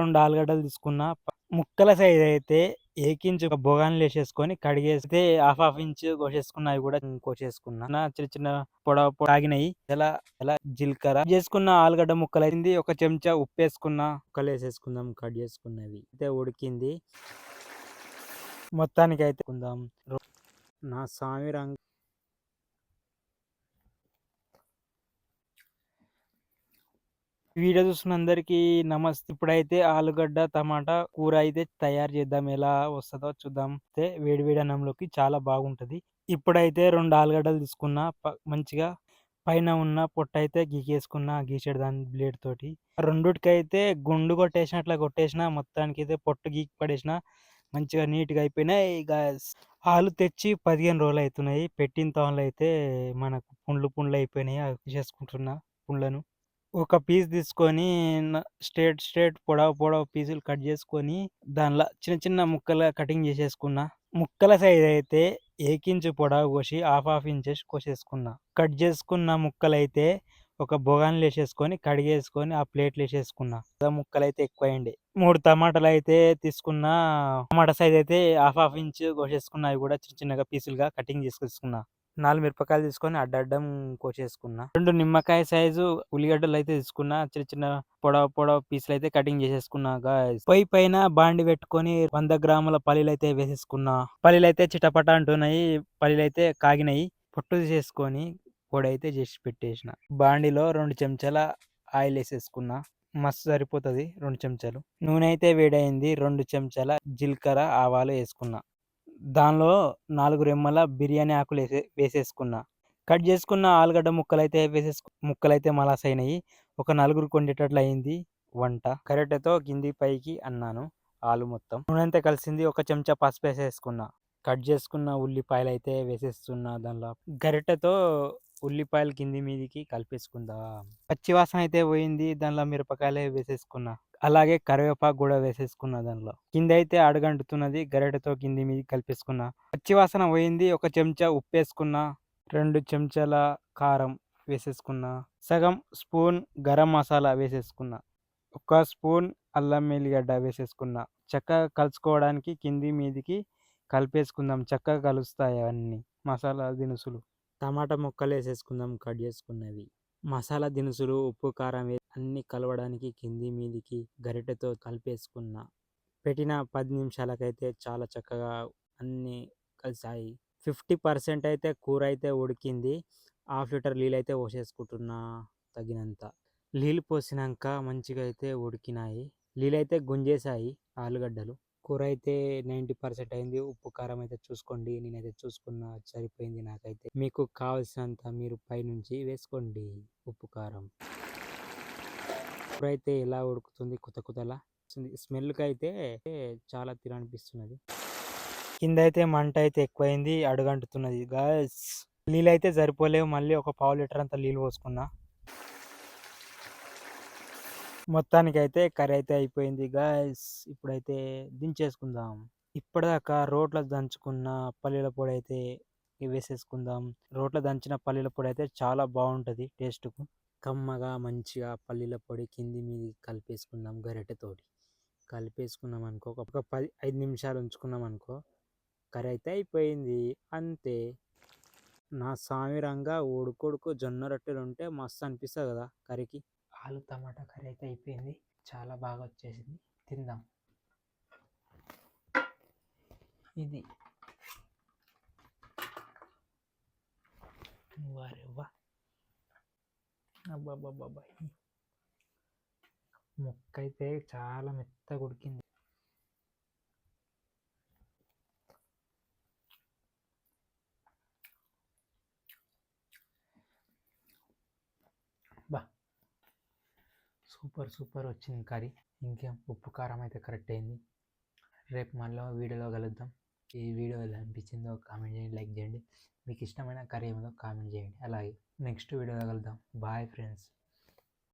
రెండు ఆలుగడ్డలు తీసుకున్న ముక్కల సైజ్ అయితే ఏకించు ఒక బొగాన్లు వేసేసుకొని కడిగేస్తే హాఫ్ హాఫ్ ఇంచ్ కోసేసుకున్న అవి కూడా కోసేసుకున్నా. నా చిన్న చిన్న పొడవ పొడవ ఎలా ఎలా జీలకర్ర చేసుకున్న ఆలుగడ్డ ముక్కలు అయింది ఒక చెంచా ఉప్పు వేసుకున్న ముక్కలు వేసేసుకుందాం కట్ చేసుకున్నవి. అయితే ఉడికింది. మొత్తానికి అయితే కుందాం. నా స్వామి రంగు వీడియో చూస్తున్న అందరికీ నమస్తే. ఇప్పుడైతే ఆలుగడ్డ టమాటా కూర అయితే తయారు చేద్దాం. ఎలా వస్తుందో చూద్దాం. అయితే వేడివేడి అన్నంలోకి చాలా బాగుంటది. ఇప్పుడైతే రెండు ఆలుగడ్డలు తీసుకున్నా ప- మంచిగా పైన ఉన్న పొట్ట అయితే గీకేసుకున్నా గీసాడు దాని బ్లేడ్ తోటి. రెండుటికైతే గుండు కొట్టేసిన అట్లా కొట్టేసిన మొత్తానికి అయితే పొట్టు గీకి పడేసిన మంచిగా నీట్గా అయిపోయినాయి. ఇక ఆలు తెచ్చి పదిహేను రోజులు అవుతున్నాయి పెట్టిన తోనలు అయితే మనకు పుండ్లు పుండ్లు అయిపోయినాయి. అవి చేసుకుంటున్నా పుండ్లను. ఒక పీస్ తీసుకొని స్ట్రేట్ స్ట్రేట్ పొడవు పొడవు పీసులు కట్ చేసుకొని దానిలో చిన్న చిన్న ముక్కలుగా కటింగ్ చేసేసుకున్నా. ముక్కల సైజ్ అయితే ఏకించు పొడవు కోసి హాఫ్ హాఫ్ ఇంచెస్ కోసేసుకున్నా. కట్ చేసుకున్న ముక్కలు అయితే ఒక బొగాన్లు వేసేసుకొని కడిగేసుకొని ఆ ప్లేట్లు వేసేసుకున్నా. ముక్కలు అయితే ఎక్కువ మూడు టమాటాలు అయితే తీసుకున్న టమాటా సైజ్ అయితే హాఫ్ హాఫ్ ఇంచ్ కోసేసుకున్నా అవి కూడా చిన్న చిన్నగా పీసులుగా కటింగ్ చేసుకొచ్చుకున్నా నాలుగు మిరపకాయలు తీసుకొని అడ్డడ్డం కోసేసుకున్నా. రెండు నిమ్మకాయ సైజు ఉల్లిగడ్డలు అయితే తీసుకున్నా. చిన్న చిన్న పొడవ పొడవ పీసులు అయితే కటింగ్ చేసేసుకున్నా పొయ్యి పైన బాండి పెట్టుకొని వంద గ్రాముల పల్లీలు అయితే వేసేసుకున్నా. పల్లీలు అయితే చిటపట అంటున్నాయి. పల్లీలు అయితే కాగినాయి. పొట్టు తీసేసుకొని పొడి అయితే చేసి పెట్టేసిన. బాండిలో రెండు చెంచాల ఆయిల్ వేసేసుకున్నా. మస్తు సరిపోతుంది రెండు చెంచాలు. నూనె అయితే వేడైంది. రెండు చెంచాల జీలకర్ర ఆవాలు వేసుకున్నా. దానిలో నాలుగు రెమ్మల బిర్యానీ ఆకులు వేసే వేసేసుకున్నా. కట్ చేసుకున్న ఆలుగడ్డ ముక్కలు అయితే ముక్కలైతే ముక్కలు అయితే మలాస్ అయినాయి ఒక నలుగురు కొండేటట్లు అయింది వంట. కరెక్ట్తో కింది పైకి అన్నాను ఆలు మొత్తం. నూనెంతా కలిసింది ఒక చెంచా పసుపు వేసేసుకున్నా. కట్ చేసుకున్న ఉల్లిపాయలు అయితే వేసేస్తున్నా దానిలో. గరిటెతో ఉల్లిపాయలు కింది మీదికి కలిపేసుకుందా. పచ్చి వాసన అయితే పోయింది దానిలో మిరపకాయలే వేసేసుకున్నా. అలాగే కరివేపాకు కూడా వేసేసుకున్న దానిలో. కింద అయితే అడుగంటుతున్నది గరిటెతో కింది మీద కలిపేసుకున్న. పచ్చి వాసన పోయింది ఒక చెంచా ఉప్పు వేసుకున్న రెండు చెంచాల కారం వేసేసుకున్న సగం స్పూన్ గరం మసాలా వేసేసుకున్న ఒక స్పూన్ అల్లం వెల్లిగడ్డ వేసేసుకున్న. చక్కగా కలుసుకోవడానికి కింది మీదికి కలిపేసుకుందాం చక్కగా కలుస్తాయి అవన్నీ మసాలా దినుసులు. టమాటా ముక్కలు వేసేసుకుందాం కట్ చేసుకున్నవి. మసాలా దినుసులు ఉప్పు కారం అన్నీ అన్ని కలవడానికి కింది మీదికి గరిటెతో కలిపేసుకున్న పెట్టిన పది నిమిషాలకైతే చాలా చక్కగా అన్ని కలిసాయి ఫిఫ్టీ పర్సెంట్ అయితే కూర అయితే ఉడికింది. హాఫ్ లీటర్ నీళ్ళు అయితే పోసేసుకుంటున్నా తగినంత. నీళ్ళు పోసినాక మంచిగా అయితే ఉడికినాయి. నీళ్ళు అయితే గుంజేసాయి ఆలుగడ్డలు. కూర అయితే నైంటీ పర్సెంట్ అయింది. ఉప్పు కారం అయితే చూసుకోండి. నేనైతే చూసుకున్నా సరిపోయింది నాకైతే. మీకు కావాల్సినంత మీరు పైనుంచి వేసుకోండి ఉప్పు కారం. కూర అయితే ఎలా ఉడుకుతుంది? కుత కుతలా స్మెల్కి అయితే చాలా తిననిపిస్తున్నది కింద అయితే మంట అయితే ఎక్కువైంది. అడుగంటుతున్నది. గాయస్ నీళ్ళు అయితే సరిపోలేవు. మళ్ళీ ఒక పావు లీటర్ అంత నీళ్ళు పోసుకున్నా. మొత్తానికి అయితే కర్రీ అయితే అయిపోయింది గాయస్. ఇప్పుడైతే దించేసుకుందాం. ఇప్పటిదాకా రోట్లో దంచుకున్న పల్లీల పొడి అయితే వేసేసుకుందాం. రోట్లో దంచిన పల్లీల పొడి అయితే చాలా బాగుంటుంది టేస్ట్కు. కమ్మగా మంచిగా పల్లీల పొడి కింది మీది కలిపేసుకుందాం గరిటెతోటి కలిపేసుకున్నాం అనుకో ఒక- ఒక పది ఐదు నిమిషాలు ఉంచుకున్నాం అనుకో కర్రీ అయితే అయిపోయింది. అంతే. నా సామిరంగా ఉడుకుడుకు జొన్న రొట్టెలు ఉంటే మస్తు అనిపిస్తుంది కదా కర్రీకి. ఆలు టమాటా కర్రీ అయితే అయిపోయింది. చాలా బాగా వచ్చేసింది. తిందాం. ఇది. వారెవ్వా అబ్బాబ్బాబ్బా ముక్క అయితే చాలా మెత్తగా ఉడికింది. బా. సూపర్ సూపర్ వచ్చింది కర్రీ. ఇంకేం? ఉప్పు కారం అయితే కరెక్ట్ అయింది. రేపు మళ్ళీ వీడియోలో కలుద్దాం. ఈ వీడియో ఎలా అనిపించిందో కామెంట్ చేయండి లైక్ చేయండి. మీకు ఇష్టమైన కర్రీ ఏమిదో కామెంట్ చేయండి. అలాగే నెక్స్ట్ వీడియోలో కలుద్దాం. Bye friends.